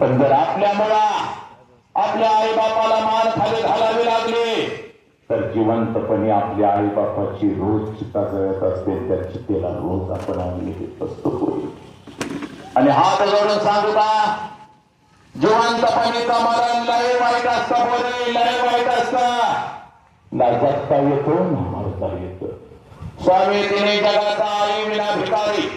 पण जर आपल्या मुळा आपल्या आई बापाला मार खाली घालावे लागले तर जिवंतपणे आपल्या आई बापाची रोज चिता जळत असते त्या चितेला रोज आपण आम्ही असतो पोरी. आणि हात जोडून सांगू का? जिवंतपणीचं मरण लय वाईट असतं बोले लय वाईट असतं. ना जगता येतो ना मरता येतो. स्वामी तिने जगाचा आई विना भिकारी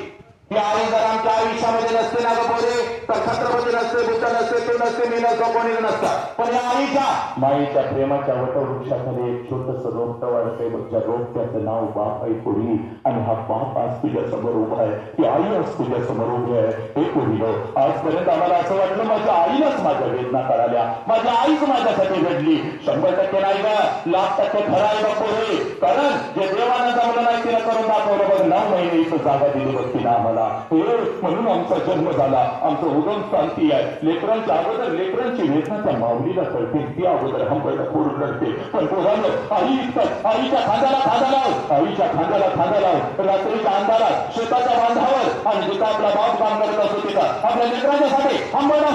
ती आई जर आमच्या आयुष्यामध्ये नसते नागपोरे तर छत्रपती नसते बुद्ध नसते तू नसते मी नसतो कोणी नसता पण या आईच्या माईच्या प्रेमाच्या वटवृक्षाखाली एक छोटस रोपट वाढते बघ त्या रोपट्याचं नाव बाप आई कोणी? आणि हा बाप आज तुझ्या समोर उभा आहे. ती आई आज तुझ्या समोर उभी आहे. हे कोणी आजपर्यंत आम्हाला असं वाटलं माझ्या आईलाच माझ्या वेदना कळाल्या. माझ्या आईच माझ्यासाठी घडली. शंभर टक्के नाही का लाख टक्के खरा आहे बापोरे कारण जे देवानं जमलं नाही तिला करून दाखवलं बघ नऊ महिने इथं जागा दिली बघ तिला आम्हाला. म्हणून आमचा जन्म झाला. आमचं उगम शांती आहे. लेकरांच्या अगोदर लेकरांची वेदनाच्या माऊलीला कळते. ती अगोदर हंबरला फोडून करते. पण पोरांनो आई आईच्या खांद्याला खांदा लाव. आईच्या खांद्याला खांदा लाव. रात्रीच्या अंधारात शेताच्या बांधावर. आणि जिथं आपला बाप काम करत असतो तिथं. आपल्या लेकरांच्यासाठी हंबरला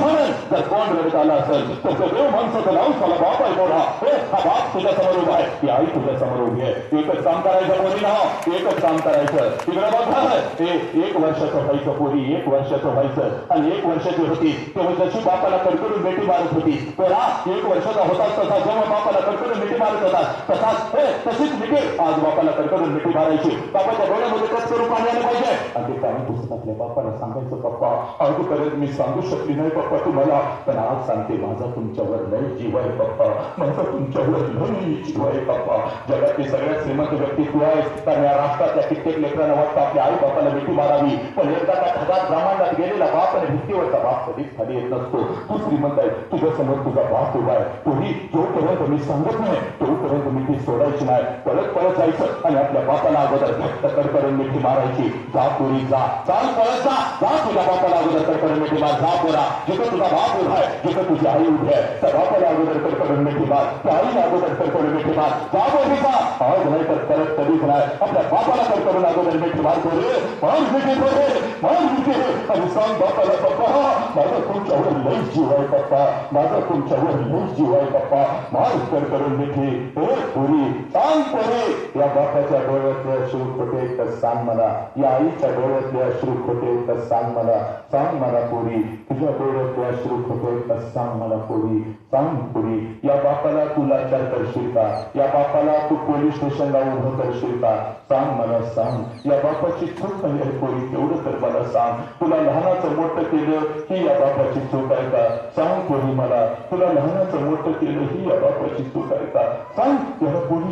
तर कोण रडत आला असेल तर तो देव माणसाचं लावून मला बाप आहे मोठा. हे हा बाप तुझ्या समोर उभा आहे. ती आई तुझ्या समोर उभी आहे. एकच काम करायचं पोरी ना एकच काम करायचं. तिकडे बघा हे एक वर्षाचं व्हायचं पोरी एक वर्षाचं व्हायचं. आणि एक वर्षाची होती. तेव्हा जशी बापाला कडकडून मिठी मारत होती तर हा एक वर्षाचा होता तसा. जेव्हा बापाला कडकडून मिठी मारत होता तसाच हे तशीच मिठी आज बापाला कडकडून मिठी मारायची. बापाच्या डोळ्यामध्ये कच करून पाणी आलं पाहिजे. आणि ते पाणी पुसत बापाला सांगायचं पप्पा अगोदरच मी सांगू शकली नाही पप्पा. तुम्हाला आज सांगते माझा तुमच्यावर लय जीव पप्पा माझा तुमच्यावर लय जीव पप्पा जगातली सगळ्यात श्रीमंत व्यक्ती तू आहेस कारण या राष्ट्रातल्या कित्येक लेकरांना वाटतं आपल्या आई बापाला मिठी मारावी पण एकदा त्या खदात ब्राह्मणात गेलेला बाप आणि भिंतीवरचा बाप कधीच खाली येत नसतो तू श्रीमंत आहे तुझ्या समोर तुझा बाप उभा आहे तोही जोपर्यंत मी सांगत नाही तोपर्यंत मिठी सोडायची नाही पळत पळत जायचं आणि आपल्या बापाला अगोदर घट्ट कडकडून मिठी मारायची जा पुरी, जा। चाल पळत जा तुझ्या बापाला अगोदर कडकडून मिठी मार, जा पोरा। जिथं तुझा बाप उभा आहे जिथं तुझी आई उभी आहे त्या बापाला अगोदर कडकडून मिठी मार त्या आईला अगोदर कडकडून मिठी मार जा बोली जा आज नाही तर परत कधीच नाही आपल्या बापाला कडकडून अगोदर मिठी मार बोले मार मिठी बोले मार मिठी आणि सांग बापाला पप्पा माझा तुमच्यावर लई जीव आहे पप्पा माझा तुमच्यावर लई जीव आहे पप्पा मार कडकडून मिठी हे पुरी सांग पोरे या बापाच्या डोळ्यातले अश्रू खोटे तर सांग मला या आईच्या डोळ्यातले अश्रू खोटे तर सांग मला सांग मला पोरी तुझ्या डोळ्यातले अश्रू खोटे तर सांग मला कोणी सांग कोणी या बापाला तू लाचार करशील का या बापाला तू पोलीस स्टेशनला उभं करशील का सांग मला सांग. या बापाची चूक नाही आहे कोणी तेवढं तर मला सांग. तुला लहानाचं मोठं केलं ही या बापाची चूक आहे का? सांग कोणी मला. तुला लहानाचं मोठं केलं ही या बापाची चूक आहे का? सांग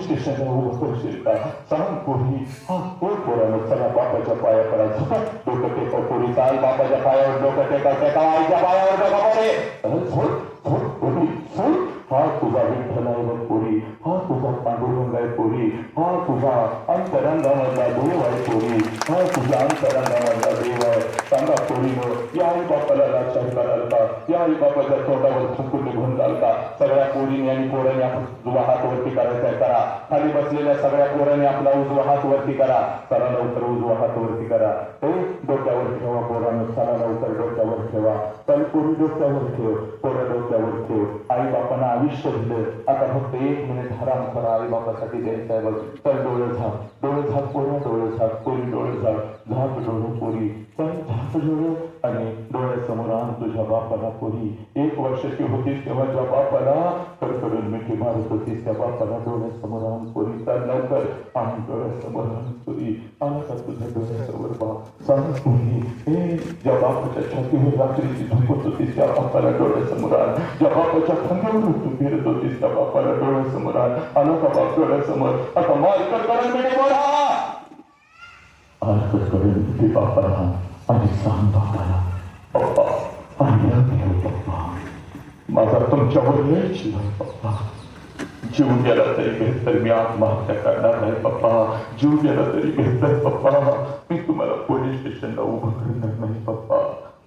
पोलीस स्टेशनला उभं करशील का सांग पोरी हा हो पोरानं चला बापाच्या पाया पडा झोपा डोकं टेका पोरी चाल बापाच्या पायावर डोकं टेका टेका आईच्या पायावर डोका पोरे झोप झोप पोरी झोप हा तुझा विठ्ठल आहे बघ पोरी हा तुझा पांडुरंग आहे पोरी हा तुझा अंतरंगामधला देव आहे पोरी हा तुझा अंतरंगामधला देव आहे सांगा पोरीनं या आई बापाला लाचार कराल का या आई बापाच्या तोंडावर थुंकून निघून का सगळ्या पोरीने आणि पोरांनी उजवा हात वरती करायचा करा. खाली बसलेल्या सगळ्या पोरांनी आपला उजवा हात वरती करा. चला लवकर उजवा हात वरती करा. हे डोक्यावर ठेवा पोरानं चला लवकर डोक्यावर ठेवा. चल पोरी डोक्यावर ठेव पोरं डोक्यावर ठेव. आई बापांना आयुष्य दिलं आता फक्त एक मिनिट हराम करा आई बापासाठी द्यायचं आहे बघ चल डोळे झाप डोळे झाप पोरं डोळे झाप पोरी डोळे झाप झाप डोळे पोरी चल झाप डोळे आणि डोळ्यासमोर आण तुझ्या बापाला पोरी एक वर्षाची होतीस तेव्हा ज्या बापाला कडकडून मिठी मारत होतीस त्या बापाला डोळ्यासमोर आण पोरी चल लवकर आण डोळ्यासमोर आण पोरी आण तुझ्या डोळ्यासमोर बाप सांग पोरी हे ज्या बापाच्या छातीवर रात्रीची झोपत होतीस त्या बापाला डोळ्यासमोर आण ज्या बापाच्या खांद्यावर फिरत त्या बापाला डोळ्यासमोर आण आला का बाप डोळ्यासमोर आता मार्कर करून मिठी बोला करून मिठी बापाला आणि सांग बापाला पप्पा I love you, पप्पा। माझा तुमच्यावर लय जीव आहे पप्पा। जीव गेला तरी बेहतर मी आत्महत्या करणार नाही पप्पा। जीव गेला तरी बेहतर पप्पा। मी तुम्हाला पोलीस स्टेशनला उभं करणार नाही पप्पा।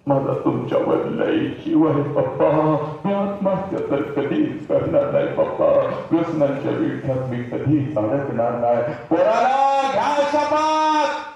माझा तुमच्यावर लय जीव पप्पा मी आत्महत्या तर कधीच करणार नाही पप्पा व्यसनांच्या विळख्यात मी कधीच अडकणार नाही पोराला घ्या शपथ